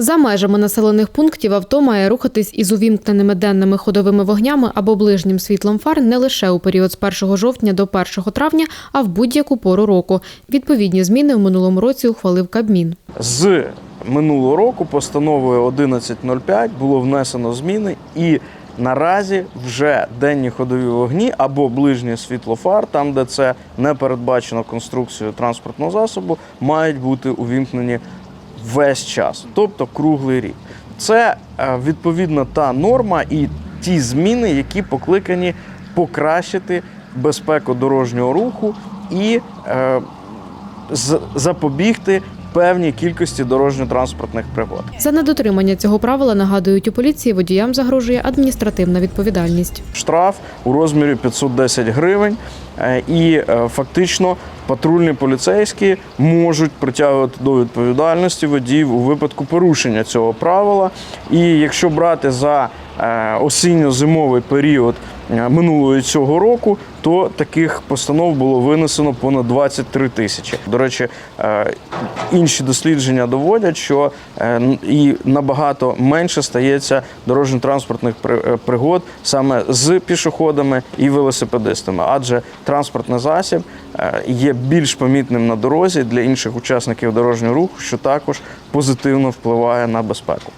За межами населених пунктів авто має рухатись із увімкненими денними ходовими вогнями або ближнім світлом фар не лише у період з 1 жовтня до 1 травня, а в будь-яку пору року. Відповідні зміни в минулому році ухвалив Кабмін. З минулого року постановою 11.05 було внесено зміни і наразі вже денні ходові вогні або ближнє світло фар, там де це не передбачено конструкцією транспортного засобу, мають бути увімкнені весь час, тобто круглий рік. Це е, відповідно та норма і ті зміни, які покликані покращити безпеку дорожнього руху і е, запобігти певній кількості дорожньо-транспортних пригод. За недотримання цього правила нагадують у поліції, водіям загрожує адміністративна відповідальність. Штраф у розмірі 510 гривень, е, і е, фактично патрульні поліцейські можуть притягувати до відповідальності водіїв у випадку порушення цього правила. І якщо брати за е, осінньо-зимовий період е, минулого і цього року, то таких постанов було винесено понад 23 тисячі. До речі, е, інші дослідження доводять, що е, і набагато менше стається дорожньо-транспортних при- пригод саме з пішоходами і велосипедистами, адже транспортний засіб є більш помітним на дорозі для інших учасників дорожнього руху, що також позитивно впливає на безпеку.